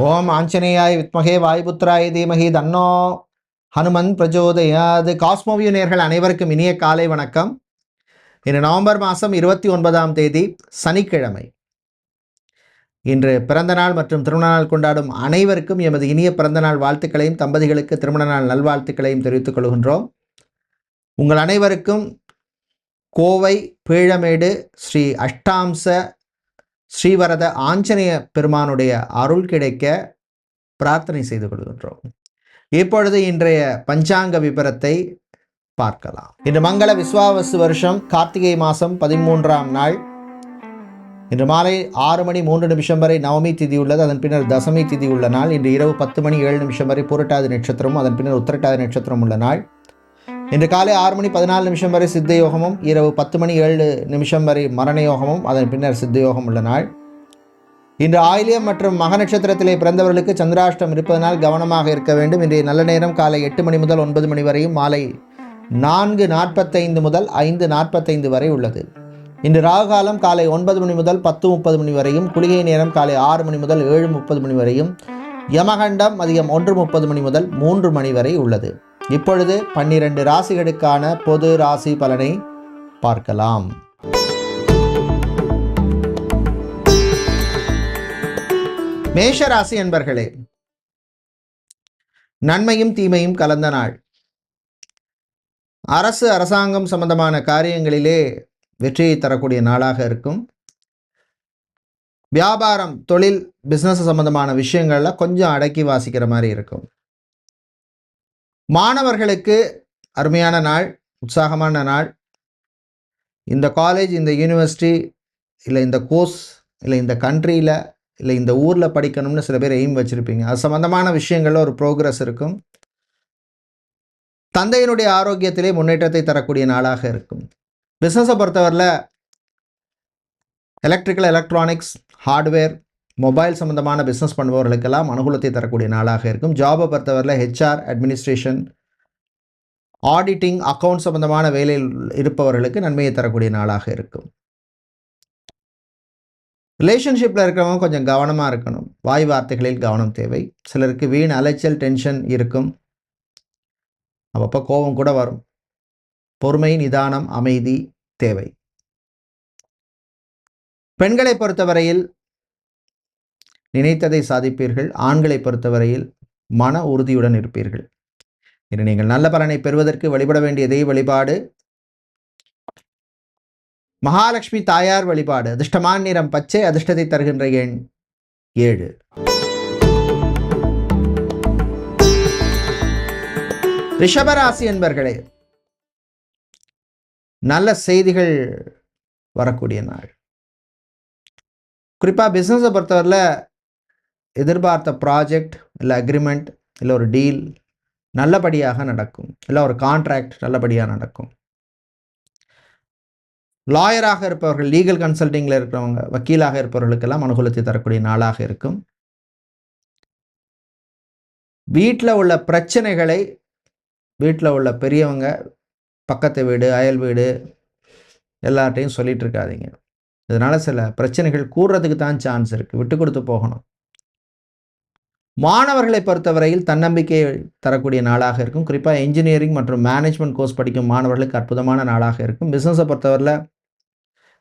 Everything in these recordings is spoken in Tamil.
ஓம் ஆஞ்சநேயாய் வித்மகே வாயுபுத்ராய தீமகி தன்னோ. ஹனுமன் பிரஜோதயாது. காஸ்மோவியூ நேர்கள் அனைவருக்கும் இனிய காலை வணக்கம். இன்று நவம்பர் மாதம் இருபத்தி ஒன்பதாம் தேதி சனிக்கிழமை. இன்று பிறந்தநாள் மற்றும் திருமண நாள் கொண்டாடும் அனைவருக்கும் எமது இனிய பிறந்தநாள் வாழ்த்துக்களையும் தம்பதிகளுக்கு திருமண நாள் நல்வாழ்த்துக்களையும் தெரிவித்துக் கொள்கின்றோம். உங்கள் அனைவருக்கும் கோவை பீழமேடு ஸ்ரீ அஷ்டாம்ச ஸ்ரீவரத ஆஞ்சநேய பெருமானுடைய அருள் கிடைக்க பிரார்த்தனை செய்து கொள்கின்றோம். இப்பொழுது இன்றைய பஞ்சாங்க விபரத்தை பார்க்கலாம். இன்று மங்கள விஸ்வாவசு வருஷம் கார்த்திகை மாதம் பதிமூன்றாம் நாள். இன்று மாலை ஆறு மணி மூன்று நிமிஷம் வரை நவமி திதி உள்ளது அதன் பின்னர் தசமி திதி உள்ள நாள். இன்று இரவு பத்து மணி ஏழு நிமிஷம் வரை புரட்டாதி நட்சத்திரமும் அதன் பின்னர் உத்திரட்டாதி நட்சத்திரம் உள்ள நாள். இன்று காலை ஆறு மணி பதினாலு நிமிஷம் வரை சித்த யோகமும் இரவு பத்து மணி ஏழு நிமிஷம் வரை மரண யோகமும் அதன் பின்னர் சித்த யோகம் உள்ள நாள். இன்று ஆயிலியம் மற்றும் மக நட்சத்திரத்திலே பிறந்தவர்களுக்கு சந்திராஷ்டம் இருப்பதனால் கவனமாக இருக்க வேண்டும். இன்றைய நல்ல நேரம் காலை எட்டு மணி முதல் ஒன்பது மணி வரையும் மாலை நான்கு நாற்பத்தைந்து முதல் ஐந்து நாற்பத்தைந்து வரை உள்ளது. இன்று ராகுகாலம் காலை ஒன்பது மணி முதல் பத்து முப்பது மணி வரையும் குளிகை நேரம் காலை ஆறு மணி முதல் ஏழு முப்பது மணி வரையும் யமகண்டம் மதியம் ஒன்று முப்பது மணி முதல் மூன்று மணி வரை உள்ளது. இப்பொழுது பன்னிரண்டு ராசிகளுக்கான பொது ராசி பலனை பார்க்கலாம். மேஷ ராசி என்பர்களே நன்மையும் தீமையும் கலந்த நாள். அரசு அரசாங்கம் சம்பந்தமான காரியங்களிலே வெற்றியை தரக்கூடிய நாளாக இருக்கும். வியாபாரம் தொழில் பிஸ்னஸ் சம்பந்தமான விஷயங்களில் கொஞ்சம் அடக்கி வாசிக்கிற மாதிரி இருக்கும். மாணவர்களுக்கு அருமையான நாள் உற்சாகமான நாள். இந்த காலேஜ் இந்த யூனிவர்சிட்டி இல்லை இந்த கோர்ஸ் இல்லை இந்த கண்ட்ரியில் இல்லை இந்த ஊரில் படிக்கணும்னு சில பேர் எய்ம் வச்சுருப்பீங்க. அது சம்மந்தமான விஷயங்களில் ஒரு ப்ரோக்ரஸ் இருக்கும். தந்தையினுடைய ஆரோக்கியத்திலே முன்னேற்றத்தை தரக்கூடிய நாளாக இருக்கும். பிஸ்னஸை பொறுத்தவரையில் எலக்ட்ரிக்கல் எலக்ட்ரானிக்ஸ் ஹார்ட்வேர் மொபைல் சம்மந்தமான பிஸ்னஸ் பண்ணுபவர்களுக்கெல்லாம் அனுகூலத்தை தரக்கூடிய நாளாக இருக்கும். ஜாபை பொறுத்தவரையில் ஹெச்ஆர் அட்மினிஸ்ட்ரேஷன் ஆடிட்டிங் அக்கௌண்ட் சம்பந்தமான வேலையில் இருப்பவர்களுக்கு நன்மையை தரக்கூடிய நாளாக இருக்கும். ரிலேஷன்ஷிப்பில் இருக்கிறவங்க கொஞ்சம் கவனமாக இருக்கணும். வாய் வார்த்தைகளில் கவனம் தேவை. சிலருக்கு வீண் அலைச்சல் டென்ஷன் இருக்கும். அப்பப்போ கோபம் கூட வரும். பொறுமை நிதானம் அமைதி தேவை. பெண்களை பொறுத்தவரையில் நினைத்ததை சாதிப்பீர்கள். ஆண்களை பொறுத்தவரையில் மன உறுதியுடன் இருப்பீர்கள். இன்று நீங்கள் நல்ல பலனை பெறுவதற்கு வழிபட வேண்டிய தெய்வ வழிபாடு. மகாலட்சுமி தாயார் வழிபாடு. அதிர்ஷ்டமான நிறம் பச்சை அதிர்ஷ்டத்தை தருகின்ற எண் ஏழு. ரிஷபராசி என்பர்களே நல்ல செய்திகள் வரக்கூடிய நாள். குறிப்பாக பிஸ்னஸை பொறுத்தவரையில் எதிர்பார்த்த ப்ராஜெக்ட் இல்லை அக்ரிமெண்ட் இல்லை ஒரு டீல் நல்லபடியாக நடக்கும். இல்லை ஒரு கான்ட்ராக்ட் நல்லபடியாக நடக்கும். லாயராக இருப்பவர்கள் லீகல் கன்சல்டிங்கில் இருக்கிறவங்க வக்கீலாக இருப்பவர்களுக்கெல்லாம் அனுகூலத்தை தரக்கூடிய நாளாக இருக்கும். வீட்டில் உள்ள பிரச்சனைகளை வீட்டில் உள்ள பெரியவங்க பக்கத்து வீடு அயல் வீடு எல்லார்ட்டையும் சொல்லிட்டு இருக்காதீங்க. இதனால் சில பிரச்சனைகள் கூடுறதுக்கு தான் சான்ஸ் இருக்குது விட்டு கொடுத்து போகணும். மாணவர்களை பொறுத்தவரையில் தன்னம்பிக்கையை தரக்கூடிய நாளாக இருக்கும். குறிப்பாக இன்ஜினியரிங் மற்றும் மேனேஜ்மெண்ட் கோர்ஸ் படிக்கும் மாணவர்களுக்கு அற்புதமான நாளாக இருக்கும். பிஸ்னஸை பொறுத்தவரையில்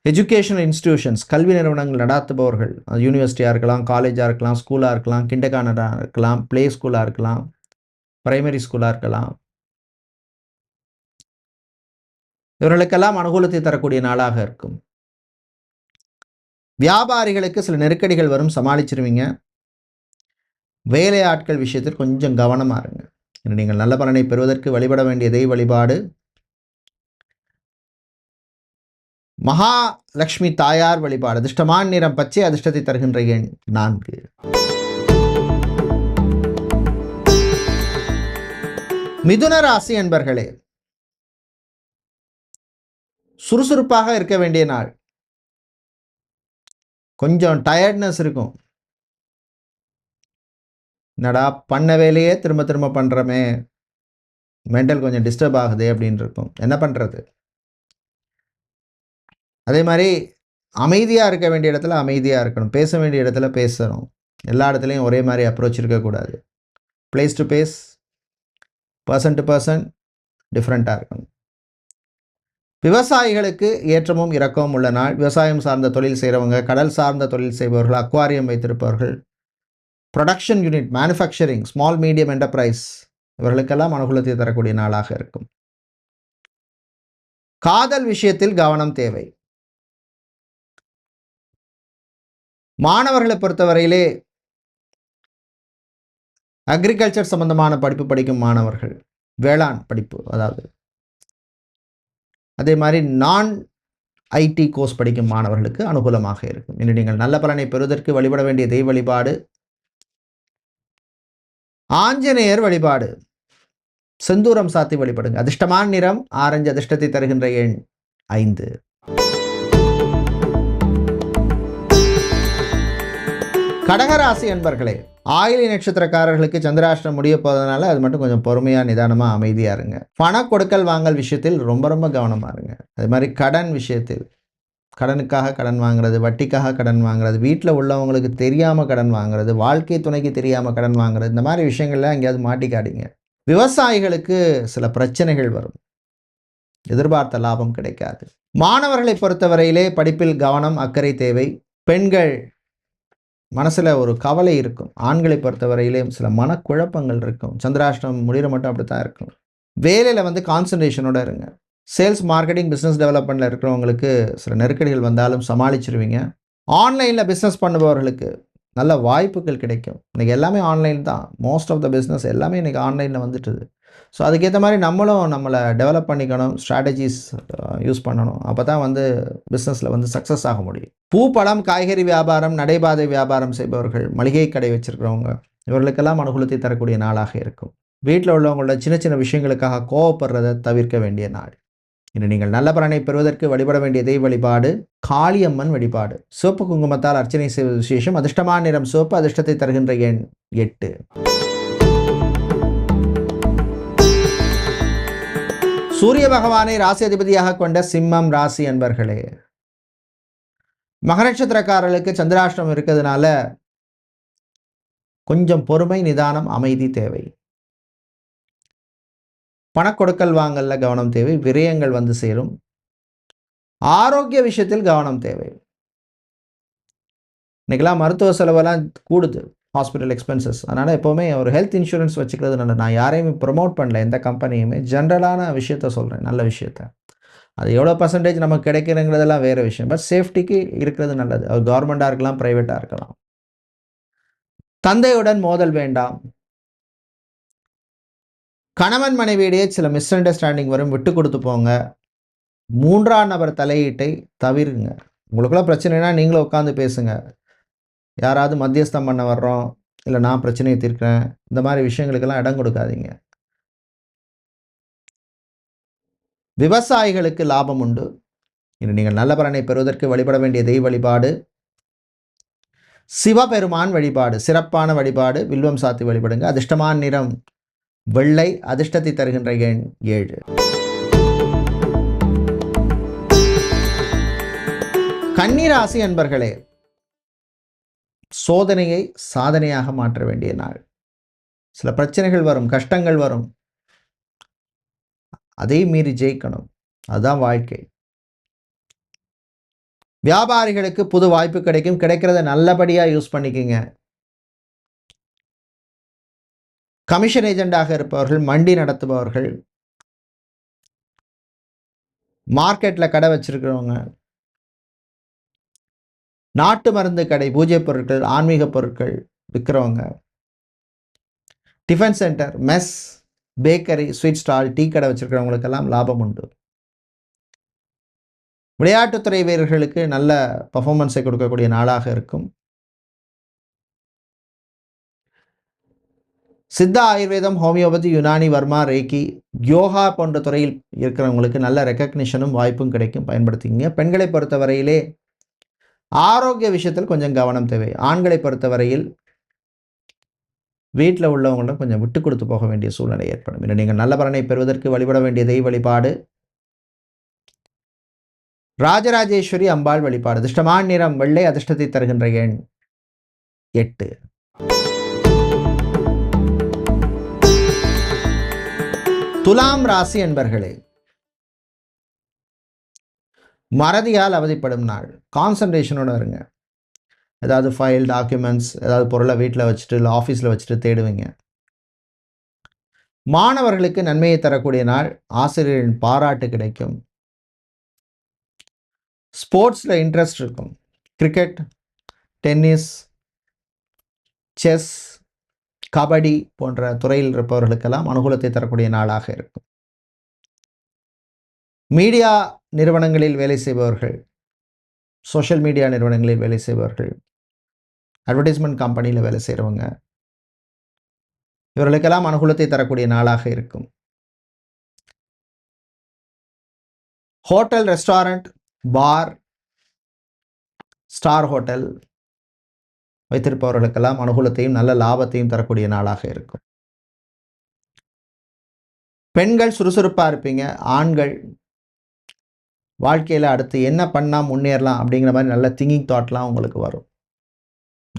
எஜுகேஷனல் இன்ஸ்டிடியூஷன்ஸ் கல்வி நிறுவனங்கள் நடாத்துபவர்கள் யூனிவர்சிட்டியாக இருக்கலாம் காலேஜாக இருக்கலாம் ஸ்கூலாக இருக்கலாம் கிண்டகானடாக இருக்கலாம் ப்ளே ஸ்கூலாக இருக்கலாம் பிரைமரி ஸ்கூலாக இருக்கலாம். இவர்களுக்கெல்லாம் அனுகூலத்தை தரக்கூடிய நாளாக இருக்கும். வியாபாரிகளுக்கு சில நெருக்கடிகள் வரும். சமாளிச்சிருவீங்க. வேலை ஆட்கள் விஷயத்தில் கொஞ்சம் கவனமாக இருங்க. நீங்கள் நல்ல பலனை பெறுவதற்கு வழிபட வேண்டிய தெய்வ வழிபாடு. மகாலட்சுமி தாயார் வழிபாடு. அதிர்ஷ்டமான நிறம் பச்சை அதிர்ஷ்டத்தை தருகின்ற எண் நான்கு. மிதுன ராசி என்பர்களே சுறுசுறுப்பாக இருக்க வேண்டிய நாள். கொஞ்சம் டயர்ட்னஸ் இருக்கும். என்னடா பண்ண வேலையே திரும்ப திரும்ப பண்ணுறமே மென்டல் கொஞ்சம் டிஸ்டர்ப் ஆகுது அப்படின்னு இருக்கும். என்ன பண்ணுறது அதே மாதிரி அமைதியாக இருக்க வேண்டிய இடத்துல அமைதியாக இருக்கணும். பேச வேண்டிய இடத்துல பேசணும். எல்லா இடத்துலையும் ஒரே மாதிரி அப்ரோச் இருக்கக்கூடாது place to place person to person டிஃப்ரெண்ட்டாக இருக்கணும். விவசாயிகளுக்கு ஏற்றமும் இறக்கமும் உள்ள நாள். விவசாயம் சார்ந்த தொழில் செய்கிறவங்க கடல் சார்ந்த தொழில் செய்பவர்கள் அக்வாரியம் வைத்திருப்பவர்கள் production unit manufacturing small medium enterprise இவர்களுக்கெல்லாம் அனுகூலத்தை தரக்கூடிய நாளாக இருக்கும். காதல் விஷயத்தில் கவனம் தேவை. மாணவர்களை பொறுத்தவரையிலே அக்ரிகல்ச்சர் சம்பந்தமான படிப்பு படிக்கும் மாணவர்கள் வேளாண் படிப்பு அதாவது அதே மாதிரி நான் ஐடி கோர்ஸ் படிக்கும் மாணவர்களுக்கு அனுகூலமாக இருக்கும். இன்று நீங்கள் நல்ல பலனை பெறுவதற்கு வழிபட வேண்டிய தெய்வ வழிபாடு ஆஞ்சநேயர் வழிபாடு. செந்தூரம் சாத்தி வழிபடுங்க. அதிர்ஷ்டமான நிறம் ஆரஞ்சு அதிர்ஷ்டத்தை தருகின்ற எண் ஐந்து. கடகராசி என்பர்களே ஆயிலி நட்சத்திரக்காரர்களுக்கு சந்திராஷ்டிரம் முடிய போதனால அது மட்டும் கொஞ்சம் பொறுமையாக நிதானமாக அமைதியாக இருங்க. பண கொடுக்கல் வாங்கல் விஷயத்தில் ரொம்ப ரொம்ப கவனமாக இருங்க. அது மாதிரி கடன் விஷயத்தில் கடனுக்காக கடன் வாங்குறது வட்டிக்காக கடன் வாங்குறது வீட்டில் உள்ளவங்களுக்கு தெரியாமல் கடன் வாங்குறது வாழ்க்கை துணைக்கு தெரியாமல் கடன் வாங்குறது இந்த மாதிரி விஷயங்கள்லாம் எங்கேயாவது மாட்டிக்காடிங்க விவசாயிகளுக்கு சில பிரச்சனைகள் வரும். எதிர்பார்த்த லாபம் கிடைக்காது. மாணவர்களை பொறுத்தவரையிலே படிப்பில் கவனம் அக்கறை தேவை. பெண்கள் மனசில் ஒரு கவலை இருக்கும். ஆண்களை பொறுத்தவரையிலே சில மனக்குழப்பங்கள் இருக்கும். சந்திராஷ்டிரம் முடிகிற மட்டும் அப்படி தான் இருக்கும். வேலையில் வந்து கான்சன்ட்ரேஷனோட இருங்க. சேல்ஸ் மார்க்கெட்டிங் பிஸ்னஸ் டெவலப்மெண்ட்டில் இருக்கிறவங்களுக்கு சில நெருக்கடிகள் வந்தாலும் சமாளிச்சிருவீங்க. ஆன்லைனில் பிஸ்னஸ் பண்ணுபவர்களுக்கு நல்ல வாய்ப்புகள் கிடைக்கும். இன்றைக்கி எல்லாமே ஆன்லைன் தான். மோஸ்ட் ஆஃப் த பிஸ்னஸ் எல்லாமே இன்றைக்கி ஆன்லைனில் வந்துட்டுது. ஸோ அதுக்கேற்ற மாதிரி நம்மளும் நம்மளை டெவலப் பண்ணிக்கணும் ஸ்ட்ராட்டஜிஸ் யூஸ் பண்ணணும். அப்போ தான் வந்து பிஸ்னஸில் வந்து சக்ஸஸ் ஆக முடியும். பூ பழம் காய்கறி வியாபாரம் நடைபாதை வியாபாரம் செய்பவர்கள் மளிகை கடை வச்சுருக்கிறவங்க இவர்களுக்கெல்லாம் அனுகூலத்தை தரக்கூடிய நாளாக இருக்கும். வீட்டில் உள்ளவங்களோட சின்ன சின்ன விஷயங்களுக்காக கோவப்படுறதை தவிர்க்க வேண்டிய நாள். இன்று நீங்கள் நல்ல பலனை பெறுவதற்கு வழிபட வேண்டிய தெய்வ வழிபாடு காளியம்மன் வழிபாடு. சோப்பு குங்குமத்தால் அர்ச்சனை செய்வது விசேஷம். அதிர்ஷ்டமான நிறம் சோப்பு அதிர்ஷ்டத்தை தருகின்ற எண் எட்டு. சூரிய பகவானை ராசி அதிபதியாக கொண்ட சிம்மம் ராசி அன்பர்களே மகநட்சத்திரக்காரர்களுக்கு சந்திராஷ்டிரம் இருக்கிறதுனால கொஞ்சம் பொறுமை நிதானம் அமைதி தேவை. பணக்கொடுக்கல் வாங்கல்ல கவனம் தேவை விரயங்கள் வந்து சேரும். ஆரோக்கிய விஷயத்தில் கவனம் தேவை. இன்னைக்கெல்லாம் மருத்துவ செலவெல்லாம் கூடுது ஹாஸ்பிட்டல் எக்ஸ்பென்சஸ் அதனால் எப்போவுமே ஒரு ஹெல்த் இன்சூரன்ஸ் வச்சுக்கிறது நல்லது. நான் யாரையுமே ப்ரொமோட் பண்ணல எந்த கம்பெனியுமே ஜென்ரலான விஷயத்த சொல்கிறேன் நல்ல விஷயத்த. அது எவ்வளோ பர்சன்டேஜ் நமக்கு கிடைக்கிறங்கிறதெல்லாம் வேறு விஷயம். பட் சேஃப்டிக்கு இருக்கிறது நல்லது. அது கவர்மெண்ட்டாக இருக்கலாம் ப்ரைவேட்டாக இருக்கலாம். தந்தையுடன் மோதல் வேண்டாம். கணவன் மனைவியிடையே சில மிஸ் அண்டர்ஸ்டாண்டிங் வரும் விட்டு கொடுத்து போங்க. மூன்றாம் நபர் தலையீட்டை தவிருங்க. உங்களுக்குள்ள பிரச்சனைனா நீங்களும் உட்காந்து பேசுங்க. யாராவது மத்தியஸ்தம் பண்ண வர்றோம் இல்லை நான் பிரச்சனையை தீர்க்கிறேன் இந்த மாதிரி விஷயங்களுக்கெல்லாம் இடம் கொடுக்காதீங்க. விவசாயிகளுக்கு லாபம் உண்டு. இன்று நீங்கள் நல்ல பலனை பெறுவதற்கு வழிபட வேண்டிய தெய்வ வழிபாடு. சிவபெருமான் வழிபாடு சிறப்பான வழிபாடு வில்வம் சாத்தி வழிபடுங்க. அதிர்ஷ்டமான நிறம் வெள்ளை அதிர்ஷ்டத்தை தருகின்ற எண் ஏழு. கன்னிராசி அன்பர்களே சோதனையை சாதனையாக மாற்ற வேண்டிய நாள். சில பிரச்சனைகள் வரும் கஷ்டங்கள் வரும். அதை மீறி ஜெயிக்கணும். அதுதான் வாழ்க்கை. வியாபாரிகளுக்கு புது வாய்ப்பு கிடைக்கும். கிடைக்கிறத நல்லபடியாக யூஸ் பண்ணிக்கோங்க. கமிஷன் ஏஜெண்டாக இருப்பவர்கள் மண்டி நடத்துபவர்கள் மார்க்கெட்டில் கடை வச்சிருக்கிறவங்க நாட்டு மருந்து கடை பூஜை பொருட்கள் ஆன்மீக பொருட்கள் விற்கிறவங்க tiffin centre mess bakery sweet stall tea கடை வச்சுருக்கிறவங்களுக்கெல்லாம் லாபம் உண்டு. விளையாட்டுத்துறை வீரர்களுக்கு நல்ல பர்ஃபார்மன்ஸை கொடுக்கக்கூடிய நாளாக இருக்கும். சித்தா ஆயுர்வேதம் ஹோமியோபதி யுனானி வர்மா ரேக்கி யோகா போன்ற துறையில் இருக்கிறவங்களுக்கு நல்ல ரெக்கக்னிஷனும் வாய்ப்பும் கிடைக்கும். பயன்படுத்திங்க பெண்களை பொறுத்தவரையிலே ஆரோக்கிய விஷயத்தில் கொஞ்சம் கவனம் தேவை. ஆண்களை பொறுத்தவரையில் வீட்டில் உள்ளவங்களிடம் கொஞ்சம் விட்டு கொடுத்து போக வேண்டிய சூழ்நிலை ஏற்படும். இன்னும் நீங்கள் நல்ல பலனை பெறுவதற்கு வழிபட வேண்டிய தெய்வ வழிபாடு. ராஜராஜேஸ்வரி அம்பாள் வழிபாடு. அதிர்ஷ்டமான நிறம் வெள்ளை அதிர்ஷ்டத்தை தருகின்ற எண் எட்டு. துலாம் ராசி என்பர்களே மறதியால் அவதிப்படும் நாள். கான்சன்ட்ரேஷனோட இருங்க. ஏதாவது ஃபைல் டாக்குமெண்ட்ஸ் ஏதாவது பொருளை வீட்டில் வச்சுட்டு இல்லை ஆஃபீஸில் வச்சுட்டு தேடுவீங்க. மாணவர்களுக்கு நன்மையை தரக்கூடிய நாள். ஆசிரியரின் பாராட்டு கிடைக்கும். ஸ்போர்ட்ஸில் இன்ட்ரெஸ்ட் இருக்கும். கிரிக்கெட் டென்னிஸ் செஸ் கபடி போன்ற துறையில் இருப்பவர்களுக்கெல்லாம் அனுகூலத்தை தரக்கூடிய நாளாக இருக்கும். மீடியா நிறுவனங்களில் வேலை செய்பவர்கள் சோஷியல் மீடியா நிறுவனங்களில் வேலை செய்பவர்கள் அட்வர்டைஸ்மெண்ட் கம்பெனியில் வேலை செய்கிறவங்க இவர்களுக்கெல்லாம் அனுகூலத்தை தரக்கூடிய நாளாக இருக்கும். Hotel restaurant bar star hotel வைத்திருப்பவர்களுக்கெல்லாம் அனுகூலத்தையும் நல்ல லாபத்தையும் தரக்கூடிய நாளாக இருக்கும். பெண்கள் சுறுசுறுப்பாக இருப்பீங்க. ஆண்கள் வாழ்க்கையில் அடுத்து என்ன பண்ணால் முன்னேறலாம் அப்படிங்கிற மாதிரி நல்ல திங்கிங் தாட்லாம் உங்களுக்கு வரும்.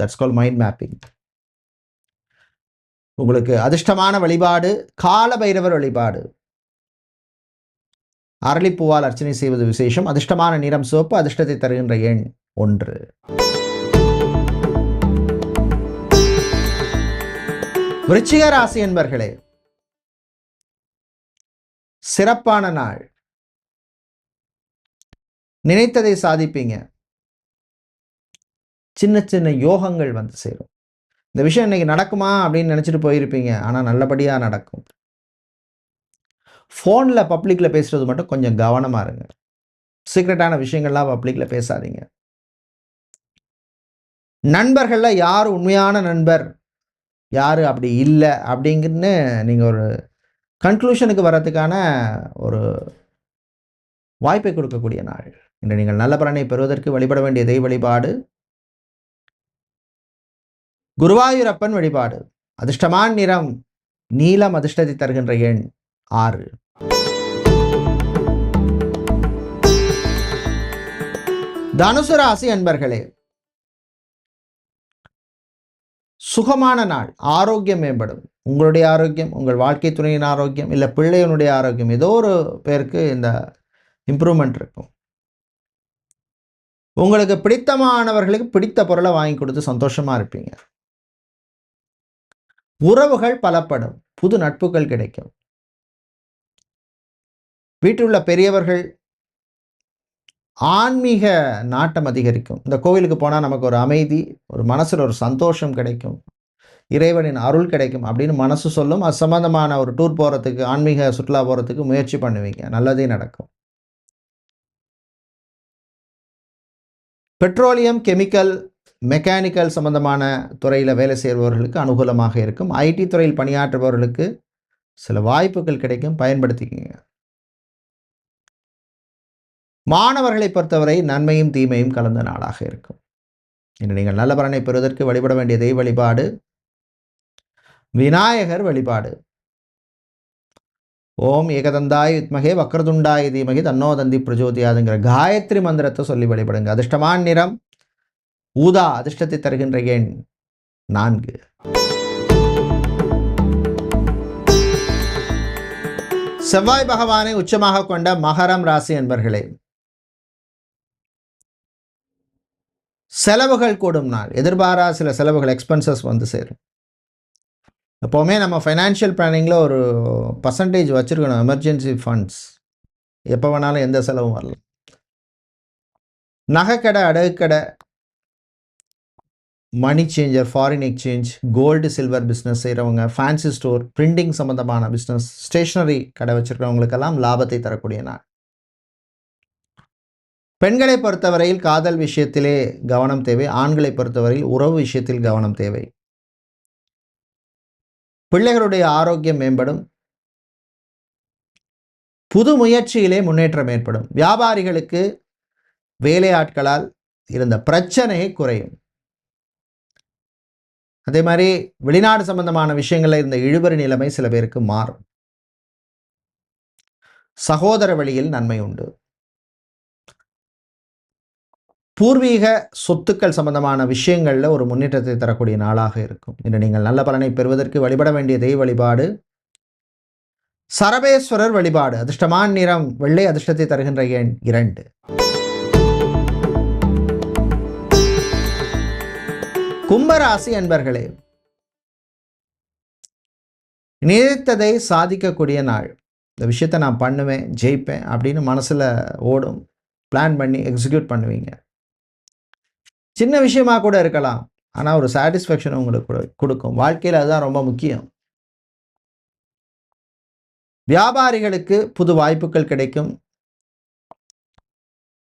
தட்ஸ் கால் மைண்ட் மேப்பிங் உங்களுக்கு அதிர்ஷ்டமான வழிபாடு கால பைரவர் வழிபாடு. அரளிப்பூவால் அர்ச்சனை செய்வது விசேஷம். அதிர்ஷ்டமான நிறம் சிவப்பு அதிர்ஷ்டத்தை தருகின்ற எண் ஒன்று. விருச்சிக ராசி என்பர்களே சிறப்பான நாள். நினைத்ததை சாதிப்பீங்க. சின்ன சின்ன யோகங்கள் வந்து சேரும். இந்த விஷயம் இன்னைக்கு நடக்குமா அப்படின்னு நினச்சிட்டு போயிருப்பீங்க. ஆனால் நல்லபடியாக நடக்கும். ஃபோனில் பப்ளிக்கில் பேசுகிறது மட்டும் கொஞ்சம் கவனமாக இருங்க. சீக்ரெட்டான விஷயங்கள்லாம் பப்ளிக்கில் பேசாதீங்க. நண்பர்களில் யார் உண்மையான நண்பர் யார் அப்படி இல்லை அப்படிங்கன்னு நீங்கள் ஒரு கன்க்ளூஷனுக்கு வர்றதுக்கான ஒரு வாய்ப்பை கொடுக்கக்கூடிய நாள். இன்று நீங்கள் நல்ல பலனை பெறுவதற்கு வழிபட வேண்டிய தெய்வ வழிபாடு. குருவாயூரப்பன் வழிபாடு. அதிர்ஷ்டமான நிறம் நீலம் அதிர்ஷ்டத்தை தருகின்ற எண் ஆறு. தனுசு ராசி அன்பர்களே சுகமான நாள் ஆரோக்கியம் மேம்படும். உங்களுடைய ஆரோக்கியம் உங்கள் வாழ்க்கை துணையின் ஆரோக்கியம் இல்லை பிள்ளையனுடைய ஆரோக்கியம் ஏதோ ஒரு பேருக்கு இந்த இம்ப்ரூவ்மெண்ட் இருக்கும். உங்களுக்கு பிடித்தமானவர்களுக்கு பிடித்த பொருளை வாங்கி கொடுத்து சந்தோஷமாக இருப்பீங்க. உறவுகள் பலப்படும். புது நட்புகள் கிடைக்கும். வீட்டில் உள்ள பெரியவர்கள் ஆன்மீக நாட்டம் அதிகரிக்கும். இந்த கோவிலுக்கு போனால் நமக்கு ஒரு அமைதி ஒரு மனசில் ஒரு சந்தோஷம் கிடைக்கும். இறைவனின் அருள் கிடைக்கும் அப்படின்னு மனசு சொல்லும். அது சம்மந்தமான ஒரு டூர் போகிறதுக்கு ஆன்மீக சுற்றுலா போகிறதுக்கு முயற்சி பண்ணுவீங்க. நல்லதே நடக்கும். பெட்ரோலியம் கெமிக்கல் மெக்கானிக்கல் சம்பந்தமான துறையில் வேலை செய்பவர்களுக்கு அனுகூலமாக இருக்கும். ஐடி துறையில் பணியாற்றுபவர்களுக்கு சில வாய்ப்புகள் கிடைக்கும். பயன்படுத்திக்கிங்க. மாணவர்களை பொறுத்தவரை நன்மையும் தீமையும் கலந்த நாளாக இருக்கும். இன்று நீங்கள் நல்ல பலனை பெறுவதற்கு வழிபட வேண்டிய தெய்வ வழிபாடு. விநாயகர் வழிபாடு. ஓம் ஏகதந்தாய் வித்மகே வக்ரதுண்டாய் தீமகி தன்னோதந்தி பிரஜோதியாதுங்கிற காயத்ரி மந்திரத்தை சொல்லி வழிபடுங்க. அதிர்ஷ்டமான நிறம். ஊதா அதிர்ஷ்டத்தை தருகின்ற எண் நான்கு. செவ்வாய் பகவானை உச்சமாக கொண்ட மகரம் ராசி என்பர்களே செலவுகள் கூடும் நாள். எதிர்பாரா சில செலவுகள் எக்ஸ்பென்சஸ் வந்து சேரும். எப்போவுமே நம்ம ஃபைனான்ஷியல் பிளானிங்கில் ஒரு பர்சன்டேஜ் வச்சுருக்கணும். எமர்ஜென்சி ஃபண்ட்ஸ் எப்போ வேணாலும் எந்த செலவும் வரலாம் நகைக்கடை அடகுக்கடை money changer foreign exchange gold silver business செய்கிறவங்க ஃபேன்சி ஸ்டோர் பிரிண்டிங் சம்மந்தமான பிஸ்னஸ் ஸ்டேஷ்னரி கடை வச்சுருக்கிறவங்களுக்கெல்லாம் லாபத்தை தரக்கூடிய நாள். பெண்களை பொறுத்தவரையில் காதல் விஷயத்திலே கவனம் தேவை. ஆண்களை பொறுத்தவரையில் உறவு விஷயத்தில் கவனம் தேவை. பிள்ளைகளுடைய ஆரோக்கியம் மேம்படும். புது முயற்சியிலே முன்னேற்றம் ஏற்படும். வியாபாரிகளுக்கு வேலையாட்களால் இருந்த பிரச்சனையை குறையும். அதே மாதிரி வெளிநாடு சம்பந்தமான விஷயங்களில் இருந்த இழுபறி நிலைமை சில பேருக்கு மாறும். சகோதர வழியில் நன்மை உண்டு. பூர்வீக சொத்துக்கள் சம்பந்தமான விஷயங்களில் ஒரு முன்னேற்றத்தை தரக்கூடிய நாளாக இருக்கும். இன்று நீங்கள் நல்ல பலனை பெறுவதற்கு வழிபட வேண்டிய தெய்வ வழிபாடு சரபேஸ்வரர் வழிபாடு அதிர்ஷ்டமான நிறம் வெள்ளை அதிர்ஷ்டத்தை தருகின்ற எண் இரண்டு. கும்பராசி அன்பர்களே நினைத்ததை சாதிக்கக்கூடிய நாள். இந்த விஷயத்தை நான் பண்ணுவேன் ஜெயிப்பேன் அப்படின்னு மனசில் ஓடும் பிளான் பண்ணி எக்ஸிக்யூட் பண்ணுவீங்க. சின்ன விஷயமா கூட இருக்கலாம். ஆனால் ஒரு சாட்டிஸ்ஃபேக்ஷன் உங்களுக்கு கொடு- கொடுக்கும். வாழ்க்கையில் அதுதான் ரொம்ப முக்கியம். வியாபாரிகளுக்கு புது வாய்ப்புகள் கிடைக்கும்.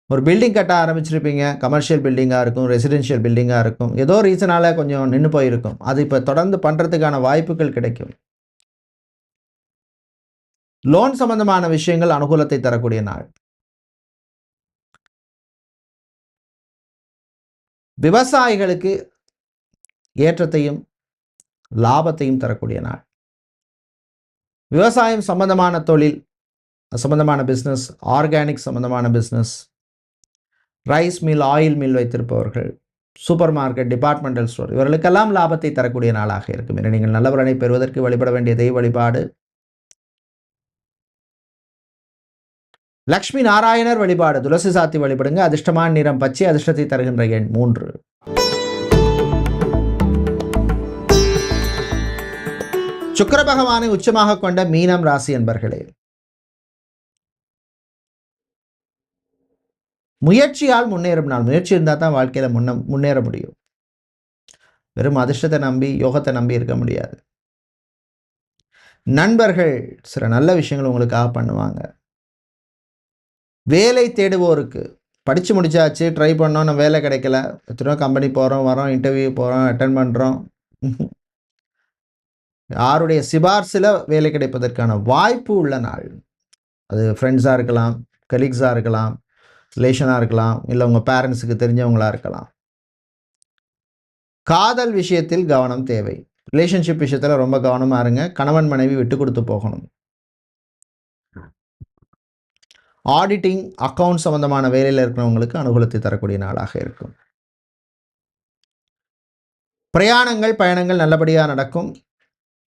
ஒரு பில்டிங் கட்ட ஆரம்பிச்சிருப்பீங்க. கமர்ஷியல் பில்டிங்காக இருக்கும் ரெசிடென்ஷியல் பில்டிங்காக இருக்கும். ஏதோ ரீசனால் கொஞ்சம் நின்று போயிருக்கும். அது இப்போ தொடர்ந்து பண்ணுறதுக்கான வாய்ப்புகள் கிடைக்கும். லோன் சம்பந்தமான விஷயங்கள் அனுகூலத்தை தரக்கூடிய நாள். விவசாயிகளுக்கு ஏற்றத்தையும் லாபத்தையும் தரக்கூடிய நாள். விவசாயம் சம்பந்தமான தொழில் சம்பந்தமான பிஸ்னஸ் ஆர்கானிக் சம்பந்தமான business rice mill oil mill வைத்திருப்பவர்கள் சூப்பர் மார்க்கெட் டிபார்ட்மெண்டல் ஸ்டோர் இவர்களுக்கெல்லாம் லாபத்தை தரக்கூடிய நாளாக இருக்கும். என நீங்கள் நல்லவரனை பெறுவதற்கு வழிபட வேண்டிய தெய்வ வழிபாடு லக்ஷ்மி நாராயணர் வழிபாடு துளசி சாத்தி வழிபடுங்க. அதிர்ஷ்டமான நிறம் பச்சை அதிர்ஷ்டத்தை தருகின்ற எண் மூன்று. சுக்கர பகவானை உச்சமாக கொண்ட மீனம் ராசி என்பர்களே. முயற்சியால் முன்னேறும் நாள். முயற்சி இருந்தால் தான் வாழ்க்கையில் முன்ன முன்னேற முடியும். வெறும் அதிர்ஷ்டத்தை நம்பி யோகத்தை நம்பி இருக்க முடியாது. நண்பர்கள் சில நல்ல விஷயங்கள் உங்களுக்காக பண்ணுவாங்க. வேலை தேடுவோருக்கு. படித்து முடிச்சாச்சு ட்ரை பண்ணோம் நம்ம வேலை கிடைக்கல. எத்தனையோ கம்பெனி போகிறோம் வரோம் இன்டர்வியூ போகிறோம் அட்டன் பண்ணுறோம் யாருடைய சிபார்சில் வேலை கிடைப்பதற்கான வாய்ப்பு உள்ள நாள். அது ஃப்ரெண்ட்ஸாக இருக்கலாம் கலீக்ஸாக இருக்கலாம் ரிலேஷனாக இருக்கலாம் இல்லை உங்கள் பேரண்ட்ஸுக்கு தெரிஞ்சவங்களாக இருக்கலாம். காதல் விஷயத்தில் கவனம் தேவை. ரிலேஷன்ஷிப் விஷயத்தில் ரொம்ப கவனமாக இருங்க. கணவன் மனைவி விட்டு கொடுத்து போகணும். ஆடிட்டிங் அக்கௌண்ட் சம்பந்தமான வேலையில் இருக்கிறவங்களுக்கு அனுகூலத்தை தரக்கூடிய நாளாக இருக்கும். பிரயாணங்கள் பயணங்கள் நல்லபடியாக நடக்கும்.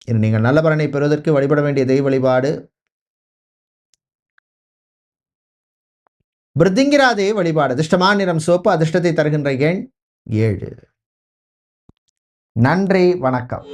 இனி நீங்கள் நல்ல பலனை பெறுவதற்கு வழிபட வேண்டிய தெய்வ வழிபாடு. பிருத்திங்கிராதே வழிபாடு. அதிர்ஷ்டமான நிறம் சோப்பு அதிர்ஷ்டத்தை தருகின்ற எண் ஏழு. நன்றி வணக்கம்.